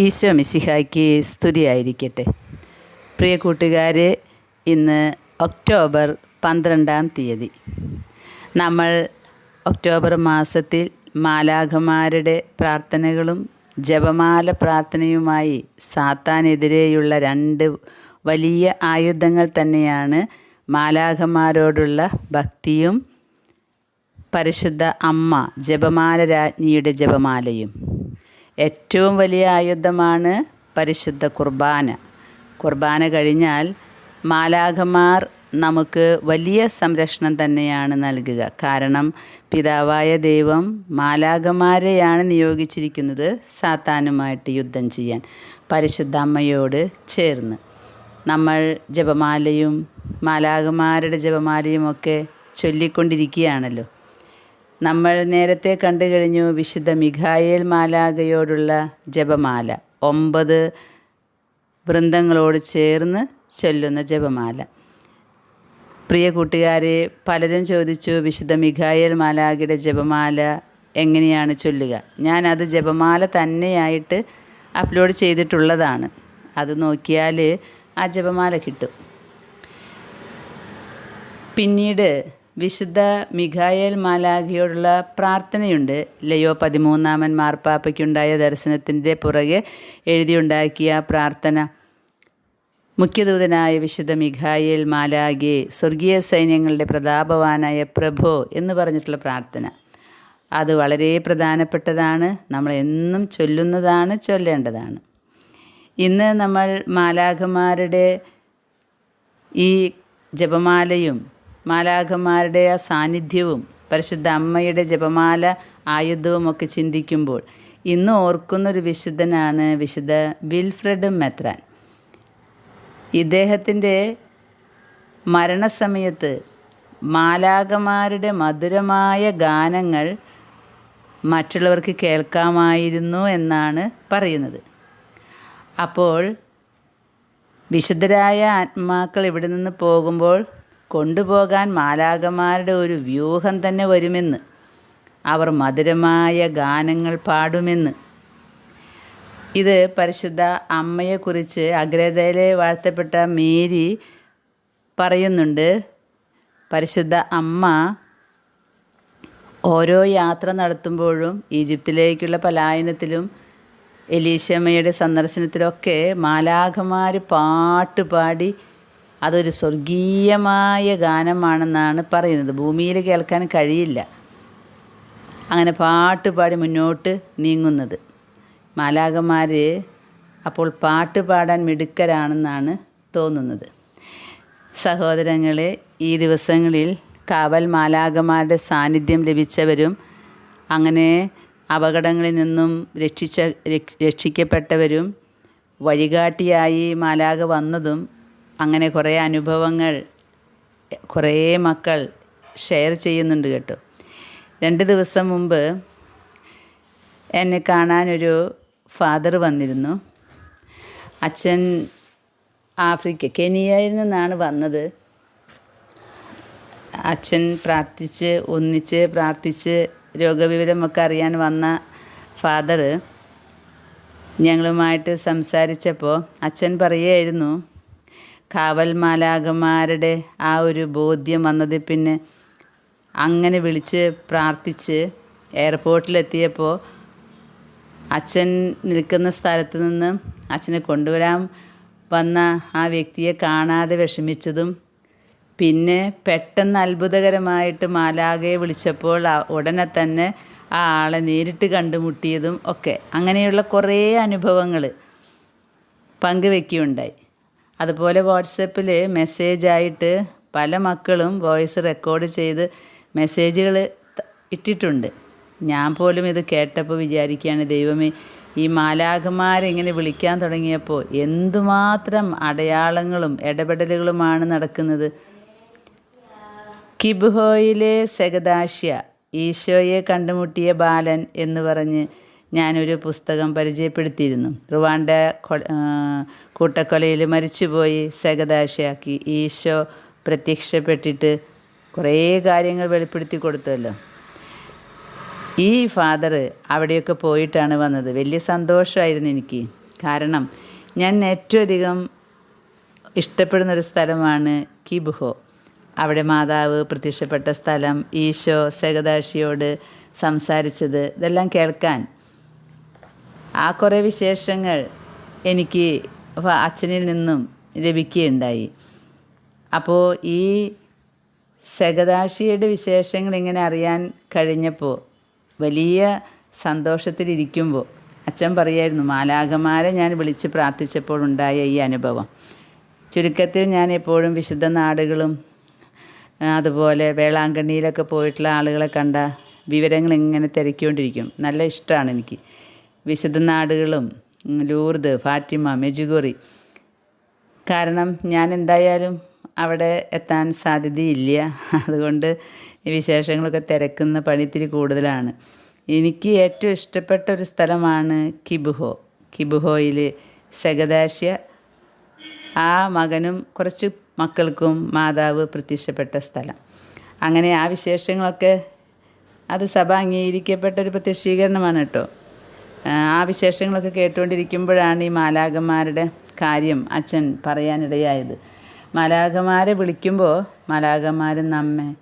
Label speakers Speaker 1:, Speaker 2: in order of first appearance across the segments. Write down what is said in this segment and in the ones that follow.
Speaker 1: ഈശോ മിശിഹായ്ക്ക് സ്തുതിയായിരിക്കട്ടെ. പ്രിയ കൂട്ടുകാരെ ഇന്ന് ഒക്ടോബർ പന്ത്രണ്ടാം തീയതി. നമ്മൾ ഒക്ടോബർ മാസത്തിൽ മാലാഖമാരുടെ പ്രാർത്ഥനകളും ജപമാല പ്രാർത്ഥനയുമായി സാത്താനെതിരെയുള്ള രണ്ട് വലിയ ആയുധങ്ങൾ തന്നെയാണ് മാലാഖമാരോടുള്ള ഭക്തിയും പരിശുദ്ധ അമ്മ ജപമാല രാജ്ഞിയുടെ ജപമാലയും. ഏറ്റവും വലിയ ആയുധമാണ് പരിശുദ്ധ കുർബാന. കുർബാന കഴിഞ്ഞാൽ മാലാഖമാർ നമുക്ക് വലിയ സംരക്ഷണം തന്നെയാണ് നൽകുക. കാരണം പിതാവായ ദൈവം മാലാഖമാരെയാണ് നിയോഗിച്ചിരിക്കുന്നത് സാത്താനുമായിട്ട് യുദ്ധം ചെയ്യാൻ. പരിശുദ്ധ അമ്മയോട് ചേർന്ന് നമ്മൾ ജപമാലയും മാലാഖമാരുടെ ജപമാലയുമൊക്കെ ചൊല്ലിക്കൊണ്ടിരിക്കുകയാണല്ലോ. നമ്മൾ നേരത്തെ കണ്ടു കഴിഞ്ഞു വിശുദ്ധ മിഖായേൽ മാലാഗയോടുള്ള ജപമാല. ഒമ്പത് വൃന്ദങ്ങളോട് ചേർന്ന് ചൊല്ലുന്ന ജപമാല. പ്രിയ കൂട്ടുകാരെ പലരും ചോദിച്ചു വിശുദ്ധ മിഖായേൽ മാലാഖയുടെ ജപമാല എങ്ങനെയാണ് ചൊല്ലുക? ഞാനത് ജപമാല തന്നെയായിട്ട് അപ്ലോഡ് ചെയ്തിട്ടുള്ളതാണ്. അത് നോക്കിയാൽ ആ ജപമാല കിട്ടും. പിന്നീട് വിശുദ്ധ മിഖായേൽ മാലാഖിയോടുള്ള പ്രാർത്ഥനയുണ്ട്. ലയോ പതിമൂന്നാമൻ മാർപ്പാപ്പയ്ക്കുണ്ടായ ദർശനത്തിന്റെ പുറകെ എഴുതിയുണ്ടാക്കിയ പ്രാർത്ഥന. മുഖ്യദൂതനായ വിശുദ്ധ മിഖായേൽ മാലാഖെ സ്വർഗീയ സൈന്യങ്ങളുടെ പ്രതാപവാനായ പ്രഭോ എന്ന് പറഞ്ഞിട്ടുള്ള പ്രാർത്ഥന. അത് വളരെ പ്രധാനപ്പെട്ടതാണ്. നമ്മൾ എന്നും ചൊല്ലുന്നതാണ് ചൊല്ലേണ്ടതാണ്. ഇന്ന് നമ്മൾ മാലാഖമാരുടെ ഈ ജപമാലയും മാലാഖമാരുടെ ആ സാന്നിധ്യവും പരിശുദ്ധ അമ്മയുടെ ജപമാല ആയുധവും ഒക്കെ ചിന്തിക്കുമ്പോൾ ഇന്ന് ഓർക്കുന്നൊരു വിശുദ്ധനാണ് വിശുദ്ധ വിൽഫ്രഡ് മെത്രാൻ. ഇദ്ദേഹത്തിന്റെ മരണസമയത്ത് മാലാഖമാരുടെ മധുരമായ ഗാനങ്ങൾ മറ്റുള്ളവർക്ക് കേൾക്കാമായിരുന്നു എന്നാണ് പറയുന്നത്. അപ്പോൾ വിശുദ്ധരായ ആത്മാക്കൾ ഇവിടെ നിന്ന് പോകുമ്പോൾ കൊണ്ടുപോകാൻ മാലാകമാരുടെ ഒരു വ്യൂഹം തന്നെ വരുമെന്ന്. അവർ മധുരമായ ഗാനങ്ങൾ പാടുമെന്ന്. ഇത് പരിശുദ്ധ അമ്മയെക്കുറിച്ച് അഗ്രതയിലെ വാഴ്ത്തപ്പെട്ട മേരി പറയുന്നുണ്ട്. പരിശുദ്ധ അമ്മ ഓരോ യാത്ര നടത്തുമ്പോഴും ഈജിപ്തിലേക്കുള്ള പലായനത്തിലും എലീശമ്മയുടെ സന്ദർശനത്തിലൊക്കെ മാലാഖമാർ പാട്ട് പാടി അതൊരു സ്വർഗീയമായ ഗാനമാണെന്നാണ് പറയുന്നത്. ഭൂമിയിൽ കേൾക്കാൻ കഴിയില്ല. അങ്ങനെ പാട്ട് പാടി മുന്നോട്ട് നീങ്ങുന്നത്. മാലാകന്മാർ അപ്പോൾ പാട്ട് പാടാൻ മിടുക്കരാണെന്നാണ് തോന്നുന്നത്. സഹോദരങ്ങളെ ഈ ദിവസങ്ങളിൽ കാവൽ മാലാകന്മാരുടെ സാന്നിധ്യം ലഭിച്ചവരും അങ്ങനെ അപകടങ്ങളിൽ നിന്നും രക്ഷിച്ച രക്ഷിക്കപ്പെട്ടവരും വഴികാട്ടിയായി മാലാക വന്നതും അങ്ങനെ കുറേ അനുഭവങ്ങൾ കുറേ മക്കൾ ഷെയർ ചെയ്യുന്നുണ്ട് കേട്ടോ. രണ്ട് ദിവസം മുമ്പ് എന്നെ കാണാനൊരു ഫാദർ വന്നിരുന്നു. അച്ഛൻ ആഫ്രിക്ക കെനിയയിൽ നിന്നാണ് വന്നത്. അച്ഛൻ പ്രാർത്ഥിച്ച് ഒന്നിച്ച് പ്രാർത്ഥിച്ച് രോഗവിവരമൊക്കെ അറിയാൻ വന്ന ഫാദർ ഞങ്ങളുമായിട്ട് സംസാരിച്ചപ്പോൾ അച്ഛൻ പറയുമായിരുന്നു കാവൽ മാലാകന്മാരുടെ ആ ഒരു ബോധ്യം വന്നത് പിന്നെ അങ്ങനെ വിളിച്ച് പ്രാർത്ഥിച്ച് എയർപോർട്ടിലെത്തിയപ്പോൾ അച്ഛൻ നിൽക്കുന്ന സ്ഥലത്ത് നിന്ന് അച്ഛനെ കൊണ്ടുവരാൻ വന്ന ആ വ്യക്തിയെ കാണാതെ വിഷമിച്ചതും പിന്നെ പെട്ടെന്ന് അത്ഭുതകരമായിട്ട് മാലാകയെ വിളിച്ചപ്പോൾ ഉടനെ തന്നെ ആ ആളെ നേരിട്ട് കണ്ടുമുട്ടിയതും ഒക്കെ. അങ്ങനെയുള്ള കുറേ അനുഭവങ്ങൾ പങ്കുവെക്കുകയുണ്ടായി. അതുപോലെ വാട്സപ്പിൽ മെസ്സേജായിട്ട് പല മക്കളും വോയിസ് റെക്കോർഡ് ചെയ്ത് മെസ്സേജുകൾ ഇട്ടിട്ടുണ്ട്. ഞാൻ പോലും ഇത് കേട്ടപ്പോൾ വിചാരിക്കുകയാണ് ദൈവമേ ഈ മാലാഖമാരിങ്ങനെ വിളിക്കാൻ തുടങ്ങിയപ്പോൾ എന്തുമാത്രം അടയാളങ്ങളും ഇടപെടലുകളുമാണ് നടക്കുന്നത്. കിബ്ഹോയിലെ സെഗദാഷ്യ ഈശോയെ കണ്ടുമുട്ടിയ ബാലൻ എന്ന് പറഞ്ഞ് ഞാനൊരു പുസ്തകം പരിചയപ്പെടുത്തിയിരുന്നു. റുവാണ്ട കൂട്ടക്കൊലയിൽ മരിച്ചുപോയി സഗദാശയാക്കി ഈശോ പ്രത്യക്ഷപ്പെട്ടിട്ട് കുറേ കാര്യങ്ങൾ വെളിപ്പെടുത്തി കൊടുത്തല്ലോ. ഈ ഫാദർ അവിടെയൊക്കെ പോയിട്ടാണ് വന്നത്. വലിയ സന്തോഷമായിരുന്നു എനിക്ക്. കാരണം ഞാൻ ഏറ്റവും അധികം ഇഷ്ടപ്പെടുന്നൊരു സ്ഥലമാണ് കിബുഹോ. അവിടെ മാതാവ് പ്രത്യക്ഷപ്പെട്ട സ്ഥലം ഈശോ സേകദാശിയോട് സംസാരിച്ചത്. ഇതെല്ലാം കേൾക്കാൻ ആ കുറേ വിശേഷങ്ങൾ എനിക്ക് അച്ഛനിൽ നിന്നും ലഭിക്കുകയുണ്ടായി. അപ്പോൾ ഈ സഗദാശിയുടെ വിശേഷങ്ങൾ ഇങ്ങനെ അറിയാൻ കഴിഞ്ഞപ്പോൾ വലിയ സന്തോഷത്തിലിരിക്കുമ്പോൾ അച്ഛൻ പറയായിരുന്നു മാലാകമാരെ ഞാൻ വിളിച്ച് പ്രാർത്ഥിച്ചപ്പോൾ ഉണ്ടായ ഈ അനുഭവം. ചുരുക്കത്തിൽ ഞാൻ എപ്പോഴും വിശുദ്ധ നാടുകളും അതുപോലെ വേളാങ്കണ്ണിയിലൊക്കെ പോയിട്ടുള്ള ആളുകളെ കണ്ട വിവരങ്ങൾ ഇങ്ങനെ തിരക്കിക്കൊണ്ടിരിക്കും. നല്ല ഇഷ്ടമാണ് എനിക്ക്. വിശുദ്ധ നാടുകളും ലൂർദ് ഫാറ്റിമ മെജുഗോറി. കാരണം ഞാൻ എന്തായാലും അവിടെ എത്താൻ സാധ്യതയില്ല. അതുകൊണ്ട് ഈ വിശേഷങ്ങളൊക്കെ തിരക്കുന്ന പണി ഇത്തിരി കൂടുതലാണ്. എനിക്ക് ഏറ്റവും ഇഷ്ടപ്പെട്ട ഒരു സ്ഥലമാണ് കിബുഹോ. കിബുഹോയിൽ സഗദാശ്യ ആ മകനും കുറച്ച് മക്കൾക്കും മാതാവ് പ്രത്യക്ഷപ്പെട്ട സ്ഥലം. അങ്ങനെ ആ വിശേഷങ്ങളൊക്കെ അത് സഭ അംഗീകരിക്കപ്പെട്ട ഒരു പ്രത്യക്ഷീകരണമാണ് കേട്ടോ. ആ, വിശേഷങ്ങളൊക്കെ കേട്ടുകൊണ്ടിരിക്കുമ്പോഴാണ് ഈ മാലാകന്മാരുടെ കാര്യം അച്ഛൻ പറയാനിടയായത്. മാലാകന്മാരെ വിളിക്കുമ്പോൾ മാലാകന്മാർ നമ്മെ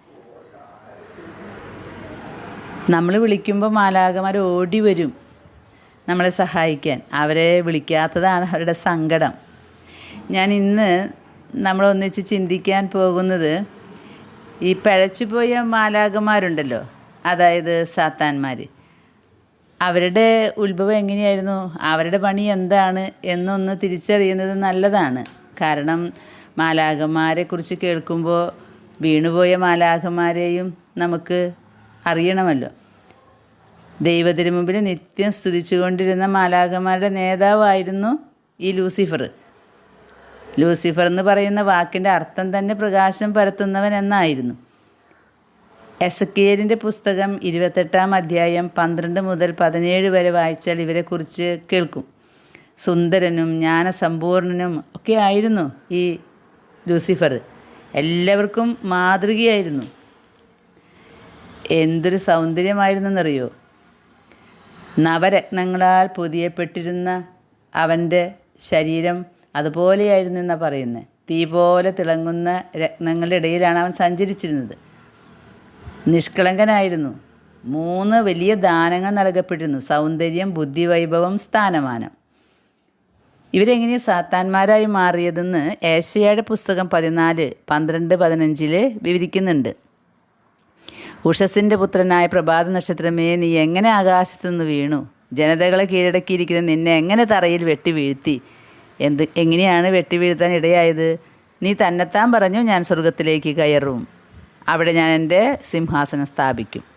Speaker 1: നമ്മൾ വിളിക്കുമ്പോൾ മാലാകന്മാർ ഓടി വരും നമ്മളെ സഹായിക്കാൻ. അവരെ വിളിക്കാത്തതാണ് അവരുടെ സങ്കടം. ഞാൻ ഇന്ന് നമ്മളൊന്നിച്ച് ചിന്തിക്കാൻ പോകുന്നത് ഈ പിഴച്ചുപോയ മാലാകന്മാരുണ്ടല്ലോ അതായത് സാത്താന്മാർ അവരുടെ ഉത്ഭവം എങ്ങനെയായിരുന്നു? അവരുടെ പണി എന്താണ്? എന്നൊന്ന് തിരിച്ചറിയുന്നത് നല്ലതാണ്. കാരണം മാലാകന്മാരെക്കുറിച്ച് കേൾക്കുമ്പോൾ വീണുപോയ മാലാഖന്മാരെയും നമുക്ക് അറിയണമല്ലോ. ദൈവത്തിന് മുമ്പിൽ നിത്യം സ്തുതിച്ചുകൊണ്ടിരുന്ന മാലാഖന്മാരുടെ നേതാവായിരുന്നു ഈ ലൂസിഫർ. ലൂസിഫർ എന്ന് പറയുന്ന വാക്കിന്റെ അർത്ഥം തന്നെ പ്രകാശം പരത്തുന്നവൻ എന്നായിരുന്നു. എസക്കിയലിന്റെ പുസ്തകം ഇരുപത്തെട്ടാം അധ്യായം പന്ത്രണ്ട് മുതൽ പതിനേഴ് വരെ വായിച്ചാൽ ഇവരെക്കുറിച്ച് കേൾക്കും. സുന്ദരനും ജ്ഞാനസമ്പൂർണനും ഒക്കെ ആയിരുന്നു ഈ ലൂസിഫർ. എല്ലാവർക്കും മാതൃകയായിരുന്നു. എന്തൊരു സൗന്ദര്യമായിരുന്നെന്നറിയോ? നവരത്നങ്ങളാൽ പൊതിയപ്പെട്ടിരുന്ന അവന്റെ ശരീരം അതുപോലെയായിരുന്നു എന്നാണ് പറയുന്നത് തീ പോലെ തിളങ്ങുന്ന രത്നങ്ങളുടെ ഇടയിലാണ് അവൻ സഞ്ചരിച്ചിരുന്നത്. നിഷ്കളങ്കനായിരുന്നു. മൂന്ന് വലിയ ദാനങ്ങൾ നൽകപ്പെട്ടിരുന്നു. സൗന്ദര്യം ബുദ്ധിവൈഭവം സ്ഥാനമാനം. ഇവരെങ്ങനെ സാത്താന്മാരായി മാറിയതെന്ന് ഏഷ്യയുടെ പുസ്തകം പതിനാല് പന്ത്രണ്ട് പതിനഞ്ചിൽ വിവരിക്കുന്നുണ്ട്. ഉഷസിന്റെ പുത്രനായ പ്രഭാത നക്ഷത്രമേ നീ എങ്ങനെ ആകാശത്തു നിന്ന് വീണു? ജനതകളെ കീഴടക്കിയിരിക്കുന്ന നിന്നെ എങ്ങനെ തറയിൽ വെട്ടി വീഴ്ത്തി? എന്ത് എങ്ങനെയാണ് വെട്ടി വീഴ്ത്താൻ ഇടയായത്? നീ തന്നെത്താൻ പറഞ്ഞു ഞാൻ സ്വർഗത്തിലേക്ക് കയറും. അവിടെ ഞാൻ എന്റെ സിംഹാസനം സ്ഥാപിക്കും.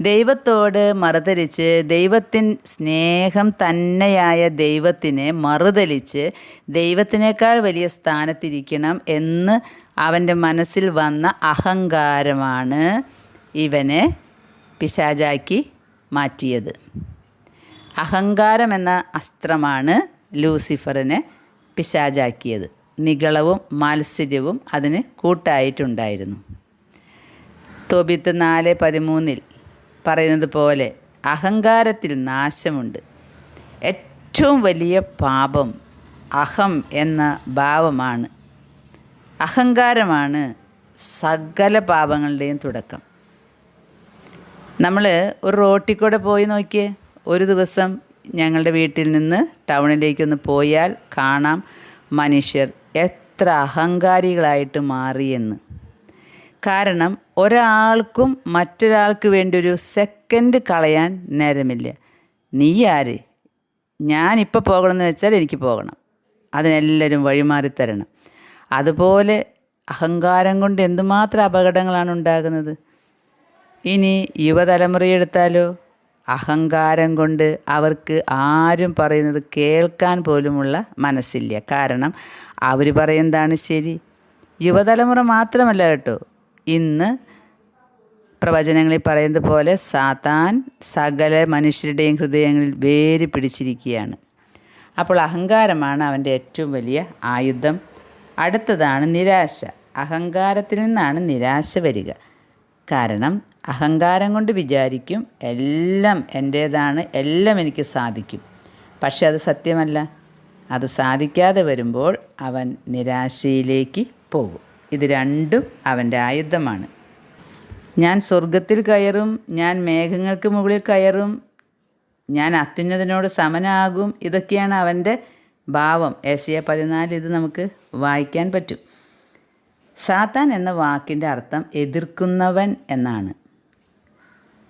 Speaker 1: ദൈവത്തോട് മറുതലിച്ച് ദൈവത്തിൻ സ്നേഹം തന്നെയായ ദൈവത്തിനെ മറുതലിച്ച് ദൈവത്തിനേക്കാൾ വലിയ സ്ഥാനത്തിരിക്കണം എന്ന് അവന്റെ മനസ്സിൽ വന്ന അഹങ്കാരമാണ് ഇവനെ പിശാചാക്കി മാറ്റിയത്. അഹങ്കാരം എന്ന അസ്ത്രമാണ് ലൂസിഫറിനെ പിശാചാക്കിയത്. നികളവും മാത്സര്യവും അതിന് കൂട്ടായിട്ടുണ്ടായിരുന്നു. തോബിത്ത് നാല് പതിമൂന്നിൽ പറയുന്നത് പോലെ അഹങ്കാരത്തിൽ നാശമുണ്ട്. ഏറ്റവും വലിയ പാപം അഹം എന്ന ഭാവമാണ്. അഹങ്കാരമാണ് സകല പാപങ്ങളുടെയും തുടക്കം. നമ്മൾ ഒരു റോട്ടിൽ കൂടെ പോയി നോക്കിയേ ഒരു ദിവസം ഞങ്ങളുടെ വീട്ടിൽ നിന്ന് ടൗണിലേക്കൊന്ന് പോയാൽ കാണാം മനുഷ്യർ എത്ര അഹങ്കാരികളായിട്ട് മാറിയെന്ന്. കാരണം ഒരാൾക്കും മറ്റൊരാൾക്ക് വേണ്ടി ഒരു സെക്കൻഡ് കളയാൻ നേരമില്ല. നീ ആര്? ഞാനിപ്പോൾ പോകണമെന്ന് വെച്ചാൽ എനിക്ക് പോകണം. അതിനെല്ലാവരും വഴിമാറി തരണം. അതുപോലെ അഹങ്കാരം കൊണ്ട് എന്തുമാത്രം അപകടങ്ങളാണ് ഉണ്ടാകുന്നത്? ഇനി യുവതലമുറയെടുത്താലോ? അഹങ്കാരം കൊണ്ട് അവർക്ക് ആരും പറയുന്നത് കേൾക്കാൻ പോലുമുള്ള മനസ്സില്ല. കാരണം അവർ പറയുന്നതാണ് ശരി. യുവതലമുറ മാത്രമല്ല കേട്ടോ. ഇന്ന് പ്രവചനങ്ങളിൽ പറയുന്നത് പോലെ സാത്താൻ സകല മനുഷ്യരുടെയും ഹൃദയങ്ങളിൽ വേര് പിടിച്ചിരിക്കുകയാണ്. അപ്പോൾ അഹങ്കാരമാണ് അവന്റെ ഏറ്റവും വലിയ ആയുധം. അടുത്തതാണ് നിരാശ. അഹങ്കാരത്തിൽ നിന്നാണ് നിരാശ വരിക. കാരണം അഹങ്കാരം കൊണ്ട് വിചാരിക്കും എല്ലാം എന്റേതാണ് എല്ലാം എനിക്ക് സാധിക്കും. പക്ഷെ അത് സത്യമല്ല. അത് സാധിക്കാതെ വരുമ്പോൾ അവൻ നിരാശയിലേക്ക് പോകും. ഇത് രണ്ടും അവന്റെ ആയുധമാണ്. ഞാൻ സ്വർഗത്തിൽ കയറും ഞാൻ മേഘങ്ങൾക്ക് മുകളിൽ കയറും ഞാൻ അത്യുന്നതിനോട് സമനാകും. ഇതൊക്കെയാണ് അവന്റെ ഭാവം. ഏഷ്യ പതിനാല് ഇത് നമുക്ക് വായിക്കാൻ പറ്റും. സാത്താൻ എന്ന വാക്കിന്റെ അർത്ഥം എതിർക്കുന്നവൻ എന്നാണ്.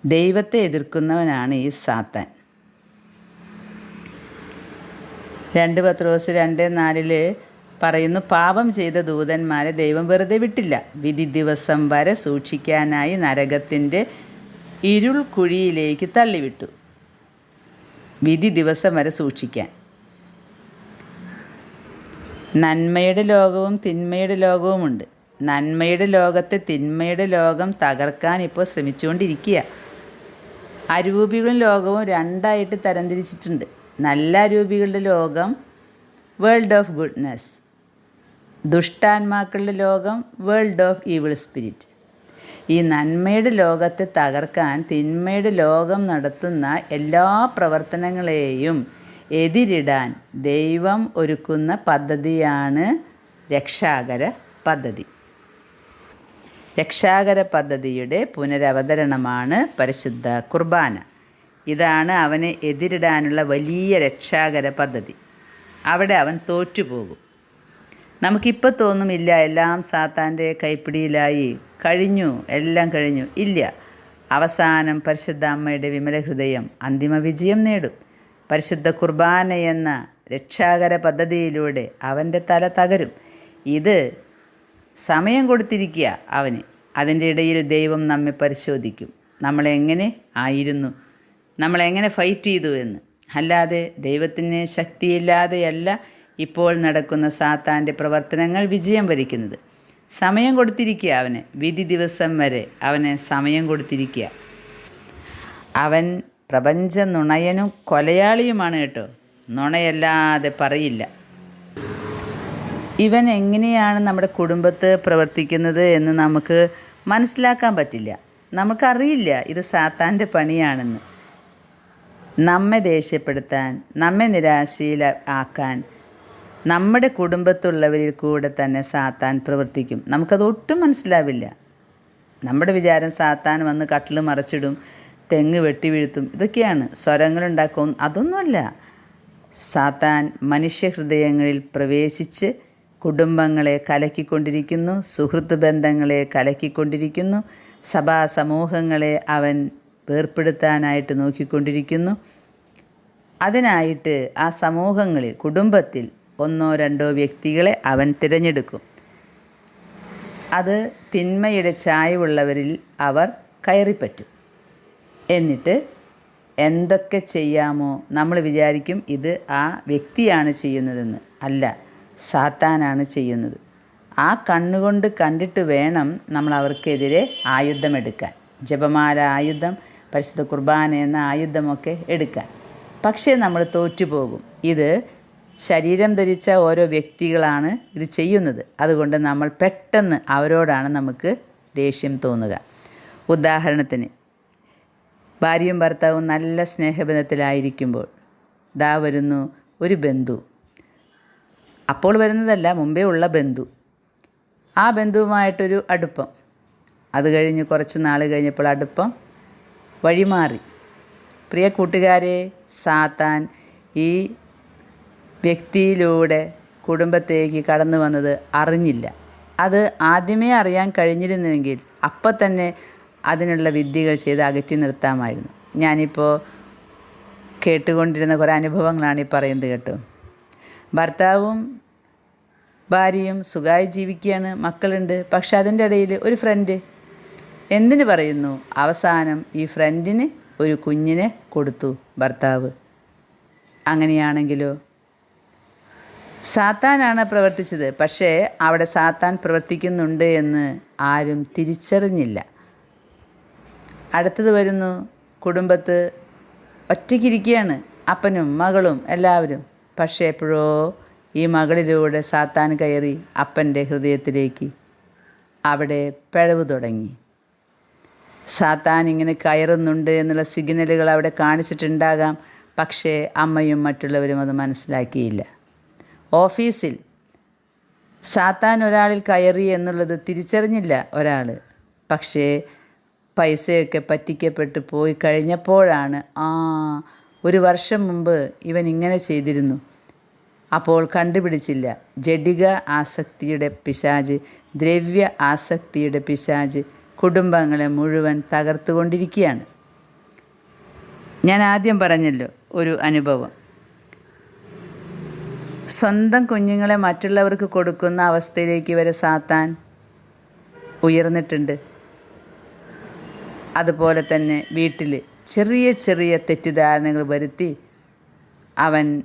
Speaker 1: ദൈവത്തെ എതിർക്കുന്നവനാണ് ഈ സാത്താൻ. രണ്ട് പത്രോസ് രണ്ട് നാലിൽ പറയുന്നു പാപം ചെയ്ത ദൂതന്മാരെ ദൈവം വെറുതെ വിട്ടില്ല. വിധി ദിവസം വരെ സൂക്ഷിക്കാനായി നരകത്തിന്റെ ഇരുൾ കുഴിയിലേക്ക് തള്ളിവിട്ടു. വിധി ദിവസം വരെ സൂക്ഷിക്കാൻ. നന്മയുടെ ലോകവും തിന്മയുടെ ലോകവുമുണ്ട്. നന്മയുടെ ലോകത്തെ തിന്മയുടെ ലോകം തകർക്കാൻ ഇപ്പോൾ ശ്രമിച്ചുകൊണ്ടിരിക്കുക അരൂപികളും ലോകവും രണ്ടായിട്ട് തരംതിരിച്ചിട്ടുണ്ട്. നല്ല അരൂപികളുടെ ലോകം വേൾഡ് ഓഫ് ഗുഡ്നെസ് ദുഷ്ടാത്മാക്കളുടെ ലോകം വേൾഡ് ഓഫ് ഈവിൾ സ്പിരിറ്റ് ഈ നന്മയുടെ ലോകത്തെ തകർക്കാൻ തിന്മയുടെ ലോകം നടത്തുന്ന എല്ലാ പ്രവർത്തനങ്ങളെയും എതിരിടാൻ ദൈവം ഒരുക്കുന്ന പദ്ധതിയാണ് രക്ഷാകര പദ്ധതി. രക്ഷാകര പദ്ധതിയുടെ പുനരവതരണമാണ് പരിശുദ്ധ കുർബാന. ഇതാണ് അവനെ എതിരിടാനുള്ള വലിയ രക്ഷാകര പദ്ധതി. അവിടെ അവൻ തോറ്റുപോകും. നമുക്കിപ്പോൾ തോന്നുമില്ല എല്ലാം സാത്താന്റെ കൈപ്പിടിയിലായി. കഴിഞ്ഞു എല്ലാം കഴിഞ്ഞു. ഇല്ല. അവസാനം പരിശുദ്ധ അമ്മയുടെ വിമല ഹൃദയം അന്തിമ വിജയം നേടും. പരിശുദ്ധ കുർബാന എന്ന രക്ഷാകര പദ്ധതിയിലൂടെ അവന്റെ തല തകരും. ഇത് സമയം കൊടുത്തിരിക്കുക അവന്. അതിന്റെ ഇടയിൽ ദൈവം നമ്മെ പരിശോധിക്കും. നമ്മളെങ്ങനെ ആയിരുന്നു? നമ്മളെങ്ങനെ ഫൈറ്റ് ചെയ്തു എന്ന്. അല്ലാതെ ദൈവത്തിന് ശക്തിയില്ലാതെയല്ല ഇപ്പോൾ നടക്കുന്ന സാത്താന്റെ പ്രവർത്തനങ്ങൾ വിജയം വരിക്കുന്നത്. സമയം കൊടുത്തിരിക്കുക അവന്. വിധി ദിവസം വരെ അവന് സമയം കൊടുത്തിരിക്കുക. അവൻ പ്രപഞ്ച നുണയനും കൊലയാളിയുമാണ് കേട്ടോ. നുണയല്ലാതെ പറയില്ല. ഇവൻ എങ്ങനെയാണ് നമ്മുടെ കുടുംബത്ത് പ്രവർത്തിക്കുന്നത് എന്ന് നമുക്ക് മനസ്സിലാക്കാൻ പറ്റില്ല. നമുക്കറിയില്ല ഇത് സാത്താന്റെ പണിയാണെന്ന്. നമ്മെ ദേഷ്യപ്പെടുത്താൻ നമ്മെ നിരാശയിൽ ആക്കാൻ നമ്മുടെ കുടുംബത്തുള്ളവരിൽ കൂടെ തന്നെ സാത്താൻ പ്രവർത്തിക്കും. നമുക്കത് ഒട്ടും മനസ്സിലാവില്ല. നമ്മുടെ വിചാരം സാത്താൻ വന്ന് കട്ടിൽ മറച്ചിടും തെങ്ങ് വെട്ടി വീഴ്ത്തും ഇതൊക്കെയാണ്. സ്വരങ്ങളുണ്ടാക്കും അതൊന്നുമല്ല. സാത്താൻ മനുഷ്യഹൃദയങ്ങളിൽ പ്രവേശിച്ച് കുടുംബങ്ങളെ കലക്കിക്കൊണ്ടിരിക്കുന്നു സുഹൃത്ത് ബന്ധങ്ങളെ കലക്കിക്കൊണ്ടിരിക്കുന്നു സഭാ സമൂഹങ്ങളെ അവൻ വേർപ്പെടുത്താനായിട്ട് നോക്കിക്കൊണ്ടിരിക്കുന്നു. അതിനായിട്ട് ആ സമൂഹങ്ങളിൽ കുടുംബത്തിൽ ഒന്നോ രണ്ടോ വ്യക്തികളെ അവൻ തിരഞ്ഞെടുക്കും. അത് തിന്മയുടെ ചായവുള്ളവരിൽ അവർ കയറിപ്പറ്റും. എന്നിട്ട് എന്തൊക്കെ ചെയ്യാമോ നമ്മൾ വിചാരിക്കും ഇത് ആ വ്യക്തിയാണ് ചെയ്യുന്നതെന്ന്. അല്ല സാത്താനാണ് ചെയ്യുന്നത്. ആ കണ്ണുകൊണ്ട് കണ്ടിട്ട് വേണം നമ്മൾ അവർക്കെതിരെ ആയുധമെടുക്കാൻ ജപമാല ആയുധം പരിശുദ്ധ കുർബാന എന്ന ആയുധമൊക്കെ എടുക്കാൻ. പക്ഷേ നമ്മൾ തോറ്റുപോകും. ഇത് ശരീരം ധരിച്ച ഓരോ വ്യക്തികളാണ് ഇത് ചെയ്യുന്നത്. അതുകൊണ്ട് നമ്മൾ പെട്ടെന്ന് അവരോടാണ് നമുക്ക് ദേഷ്യം തോന്നുക. ഉദാഹരണത്തിന് ഭാര്യയും ഭർത്താവും നല്ല സ്നേഹബന്ധത്തിലായിരിക്കുമ്പോൾ ദാ വരുന്നു ഒരു ബന്ധു. അപ്പോൾ വരുന്നതല്ല മുമ്പേ ഉള്ള ബന്ധു. ആ ബന്ധുവുമായിട്ടൊരു അടുപ്പം. അത് കഴിഞ്ഞ് കുറച്ച് നാൾ കഴിഞ്ഞപ്പോൾ അടുപ്പം വഴിമാറി. പ്രിയ കൂട്ടുകാരെ സാത്താൻ ഈ വ്യക്തിയിലൂടെ കുടുംബത്തേക്ക് കടന്നു വന്നത് അറിഞ്ഞില്ല. അത് ആദ്യമേ അറിയാൻ കഴിഞ്ഞിരുന്നുവെങ്കിൽ അപ്പം തന്നെ അതിനുള്ള വിദ്യകൾ ചെയ്ത് അകറ്റി നിർത്താമായിരുന്നു. ഞാനിപ്പോൾ കേട്ടുകൊണ്ടിരുന്ന കുറേ അനുഭവങ്ങളാണ് ഈ പറയുന്നത് കേട്ടോ. ഭർത്താവും ഭാര്യയും സുഖമായി ജീവിക്കുകയാണ് മക്കളുണ്ട്. പക്ഷെ അതിന്റെ ഇടയിൽ ഒരു ഫ്രണ്ട് എന്തിന് പറയുന്നു? അവസാനം ഈ ഫ്രണ്ടിന് ഒരു കുഞ്ഞിനെ കൊടുത്തു ഭർത്താവ്. അങ്ങനെയാണെങ്കിലോ? സാത്താനാണ് പ്രവർത്തിച്ചത്. പക്ഷേ അവിടെ സാത്താൻ പ്രവർത്തിക്കുന്നുണ്ട് എന്ന് ആരും തിരിച്ചറിഞ്ഞില്ല. അടുത്തത് വരുന്നു കുടുംബത്ത് ഒറ്റയ്ക്കിരിക്കുകയാണ് അപ്പനും മകളും എല്ലാവരും. പക്ഷേ എപ്പോഴോ ഈ മകളിലൂടെ സാത്താൻ കയറി അപ്പന്റെ ഹൃദയത്തിലേക്ക് അവിടെ പിഴവ് തുടങ്ങി. സാത്താൻ ഇങ്ങനെ കയറുന്നുണ്ട് എന്നുള്ള സിഗ്നലുകൾ അവിടെ കാണിച്ചിട്ടുണ്ടാകാം. പക്ഷേ അമ്മയും മറ്റുള്ളവരും അത് മനസ്സിലാക്കിയില്ല. ഓഫീസിൽ. സാത്താൻ ഒരാളിൽ കയറി എന്നുള്ളത് തിരിച്ചറിഞ്ഞില്ല ഒരാൾ പക്ഷേ പൈസയൊക്കെ പറ്റിക്കപ്പെട്ട് പോയി കഴിഞ്ഞപ്പോഴാണ് ആ ഒരു വർഷം മുമ്പ് ഇവൻ ഇങ്ങനെ ചെയ്തിരുന്നു. അപ്പോൾ കണ്ടുപിടിച്ചില്ല. ജഡിക ആസക്തിയുടെ പിശാജ് ദ്രവ്യ ആസക്തിയുടെ പിശാജ് കുടുംബങ്ങളെ മുഴുവൻ തകർത്തുകൊണ്ടിരിക്കുകയാണ്. ഞാൻ ആദ്യം പറഞ്ഞല്ലോ ഒരു അനുഭവം. സ്വന്തം കുഞ്ഞുങ്ങളെ മറ്റുള്ളവർക്ക് കൊടുക്കുന്ന അവസ്ഥയിലേക്ക് വരെ സാത്താൻ ഉയർന്നിട്ടുണ്ട്. അതുപോലെ തന്നെ വീട്ടിൽ ചെറിയ ചെറിയ തെറ്റിദ്ധാരണകൾ വരുത്തി അവൻ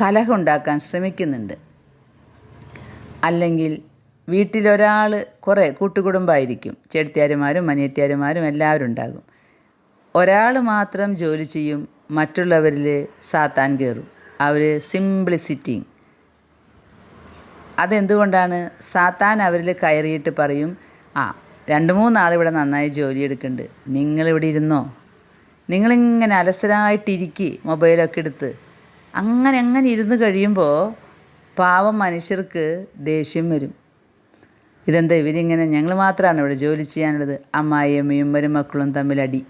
Speaker 1: കലഹുണ്ടാക്കാൻ ശ്രമിക്കുന്നുണ്ട്. അല്ലെങ്കിൽ വീട്ടിലൊരാൾ കുറേ കൂട്ടുകുടുംബമായിരിക്കും ചേട്ടത്തിയാരുമാരും മനിയത്തിയാരുമാരും എല്ലാവരും ഉണ്ടാകും. ഒരാൾ മാത്രം ജോലി ചെയ്യും മറ്റുള്ളവരിൽ സാത്താൻ കയറും അവർ സിംപ്ലിസിറ്റി അതെന്തുകൊണ്ടാണ്? സാത്താൻ അവരിൽ കയറിയിട്ട് പറയും ആ രണ്ട് മൂന്നാൾ ഇവിടെ നന്നായി ജോലി എടുക്കുന്നുണ്ട്. നിങ്ങളിവിടെ ഇരുന്നോ? നിങ്ങളിങ്ങനെ അലസരായിട്ടിരിക്കി മൊബൈലൊക്കെ എടുത്ത്. അങ്ങനെ അങ്ങനെ ഇരുന്ന് കഴിയുമ്പോൾ പാവം മനുഷ്യർക്ക് ദേഷ്യം വരും. ഇതെന്താ ഇവരിങ്ങനെ? ഞങ്ങൾ മാത്രമാണ് ഇവിടെ ജോലി ചെയ്യാനുള്ളത്. അമ്മായിയമ്മയും മരുമക്കളും തമ്മിലടി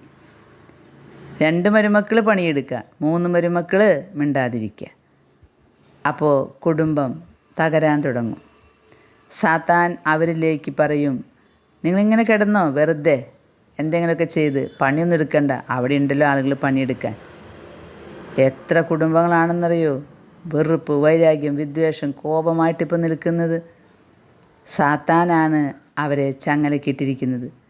Speaker 1: രണ്ട് മരുമക്കൾ പണിയെടുക്കുക. മൂന്ന് മരുമക്കൾ മിണ്ടാതിരിക്കുക. അപ്പോൾ കുടുംബം തകരാൻ തുടങ്ങും. സാത്താൻ അവരിലേക്ക് പറയും നിങ്ങളിങ്ങനെ കിടന്നോ? വെറുതെ. എന്തെങ്കിലുമൊക്കെ ചെയ്ത്. പണിയൊന്നും എടുക്കണ്ട. അവിടെ ഉണ്ടല്ലോ ആളുകൾ പണിയെടുക്കാൻ. എത്ര കുടുംബങ്ങളാണെന്നറിയോ? വെറുപ്പ് വൈരാഗ്യം വിദ്വേഷം കോപമായിട്ടിപ്പോൾ നിൽക്കുന്നത്. സാത്താനാണ് അവരെ ചങ്ങലക്കിട്ടിരിക്കുന്നത്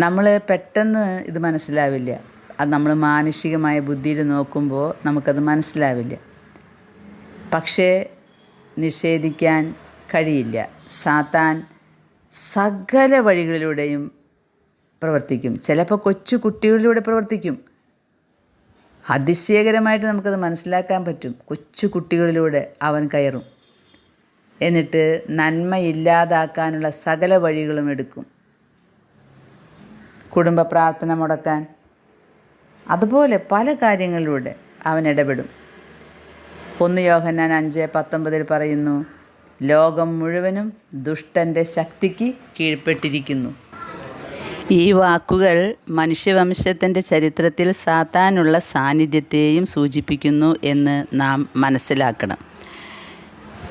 Speaker 1: നമ്മൾ പെട്ടെന്ന് ഇത് മനസ്സിലാവില്ല. അത് നമ്മൾ മാനുഷികമായ ബുദ്ധിയിൽ നോക്കുമ്പോൾ നമുക്കത് മനസ്സിലാവില്ല. പക്ഷേ നിഷേധിക്കാൻ കഴിയില്ല. സാത്താൻ സകല വഴികളിലൂടെയും പ്രവർത്തിക്കും. ചിലപ്പോൾ കൊച്ചു കുട്ടികളിലൂടെ പ്രവർത്തിക്കും. അതിശയകരമായിട്ട് നമുക്കത് മനസ്സിലാക്കാൻ പറ്റും. കൊച്ചു കുട്ടികളിലൂടെ അവൻ കയറും. എന്നിട്ട് നന്മ ഇല്ലാതാക്കാനുള്ള സകല വഴികളും എടുക്കും. കുടുംബ പ്രാർത്ഥന മുടക്കാൻ. അതുപോലെ പല കാര്യങ്ങളിലൂടെ അവൻ ഇടപെടും. ഒന്ന് യോഹന്നാൻ അഞ്ച് പത്തൊമ്പതിൽ പറയുന്നു ലോകം മുഴുവനും ദുഷ്ടന്റെ ശക്തിക്ക് കീഴ്പ്പെട്ടിരിക്കുന്നു. ഈ വാക്കുകൾ മനുഷ്യവംശത്തിന്റെ ചരിത്രത്തിൽ സാത്താനുള്ള സാന്നിധ്യത്തെയും സൂചിപ്പിക്കുന്നു എന്ന് നാം മനസ്സിലാക്കണം.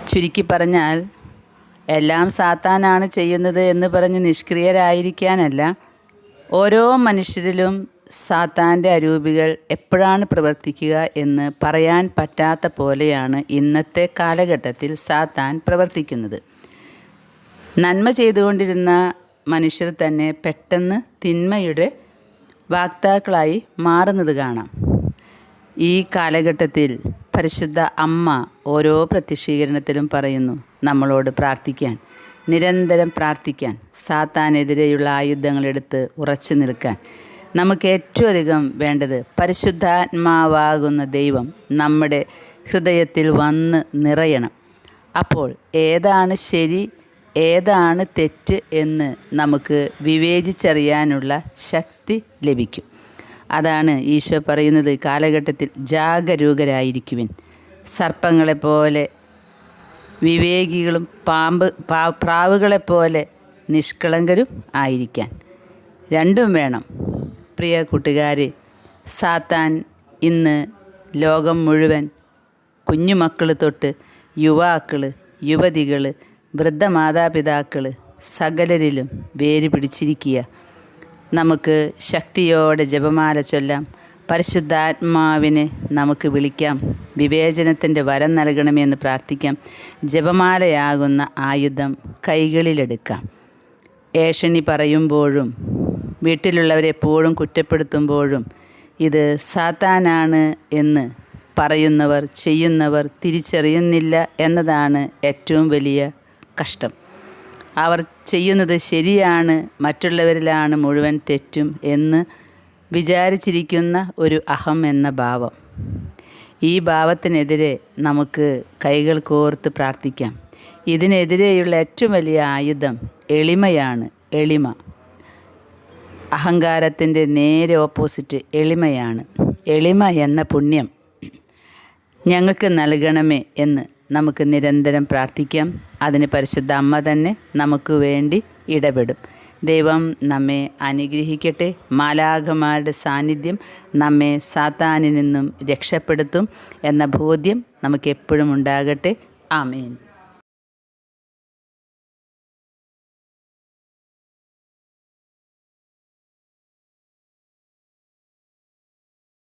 Speaker 1: ചുരുക്കി പറഞ്ഞാൽ എല്ലാം സാത്താനാണ് ചെയ്യുന്നത് എന്ന് പറഞ്ഞ് നിഷ്ക്രിയരായിരിക്കാനല്ല ഓരോ മനുഷ്യരിലും സാത്താന്റെ അരൂപികൾ എപ്പോഴാണ് പ്രവർത്തിക്കുക എന്ന് പറയാൻ പറ്റാത്ത പോലെയാണ് ഇന്നത്തെ കാലഘട്ടത്തിൽ സാത്താൻ പ്രവർത്തിക്കുന്നത്. നന്മ ചെയ്തുകൊണ്ടിരുന്ന മനുഷ്യർ തന്നെ പെട്ടെന്ന് തിന്മയുടെ വാക്താക്കളായി മാറുന്നത് കാണാം. ഈ കാലഘട്ടത്തിൽ പരിശുദ്ധ അമ്മ ഓരോ പ്രത്യക്ഷീകരണത്തിലും പറയുന്നു നമ്മളോട് പ്രാർത്ഥിക്കാൻ. നിരന്തരം പ്രാർത്ഥിക്കാൻ സാത്താനെതിരെയുള്ള ആയുധങ്ങളെടുത്ത് ഉറച്ചു നിൽക്കാൻ നമുക്ക് ഏറ്റവും അധികം വേണ്ടത് പരിശുദ്ധാത്മാവാകുന്ന ദൈവം നമ്മുടെ ഹൃദയത്തിൽ വന്ന് നിറയണം. അപ്പോൾ ഏതാണ് ശരി ഏതാണ് തെറ്റ് എന്ന് നമുക്ക് വിവേചിച്ചറിയാനുള്ള ശക്തി ലഭിക്കും. അതാണ് ഈശോ പറയുന്നത് കാലഘട്ടത്തിൽ ജാഗരൂകരായിരിക്കുവിൻ. സർപ്പങ്ങളെപ്പോലെ വിവേകികളും പാമ്പ് പാ പ്രാവുകളെപ്പോലെ നിഷ്കളങ്കരും ആയിരിക്കാൻ. രണ്ടും വേണം. പ്രിയ കൂട്ടുകാരെ സാത്താൻ ഇന്ന് ലോകം മുഴുവൻ കുഞ്ഞുമക്കൾ തൊട്ട് യുവാക്കൾ യുവതികൾ വൃദ്ധമാതാപിതാക്കൾ സകലരിലും വേര് പിടിച്ചിരിക്കുക. നമുക്ക് ശക്തിയോടെ ജപമാല ചൊല്ലാം പരിശുദ്ധാത്മാവിനെ നമുക്ക് വിളിക്കാം. വിവേചനത്തിന്റെ വരം നൽകണമെന്ന് പ്രാർത്ഥിക്കാം. ജപമാലയാകുന്ന ആയുധം കൈകളിലെടുക്കാം. ഏഷണി പറയുമ്പോഴും വീട്ടിലുള്ളവരെപ്പോഴും കുറ്റപ്പെടുത്തുമ്പോഴും ഇത് സാത്താനാണ് എന്ന് പറയുന്നവർ ചെയ്യുന്നവർ തിരിച്ചറിയുന്നില്ല എന്നതാണ് ഏറ്റവും വലിയ കഷ്ടം. അവർ ചെയ്യുന്നത് ശരിയാണ് മറ്റുള്ളവരിലാണ് മുഴുവൻ തെറ്റും എന്ന് വിചാരിച്ചിരിക്കുന്ന ഒരു അഹം എന്ന ഭാവം. ഈ ഭാവത്തിനെതിരെ നമുക്ക് കൈകൾ കോർത്ത് പ്രാർത്ഥിക്കാം. ഇതിനെതിരെയുള്ള ഏറ്റവും വലിയ ആയുധം എളിമയാണ് എളിമ. അഹങ്കാരത്തിന്റെ നേരെ ഓപ്പോസിറ്റ് എളിമയാണ്. എളിമ എന്ന പുണ്യം ഞങ്ങൾക്ക് നൽകണമേ എന്ന് നമുക്ക് നിരന്തരം പ്രാർത്ഥിക്കാം. അതിന് പരിശുദ്ധ അമ്മ തന്നെ നമുക്ക് വേണ്ടി ഇടപെടും. ദൈവം നമ്മെ അനുഗ്രഹിക്കട്ടെ. മാലാഖമാരുടെ സാന്നിധ്യം നമ്മെ സാത്താനിൽ നിന്നും രക്ഷപ്പെടുത്തും എന്ന ബോധ്യം നമുക്ക് എപ്പോഴും ഉണ്ടാകട്ടെ. ആമേൻ.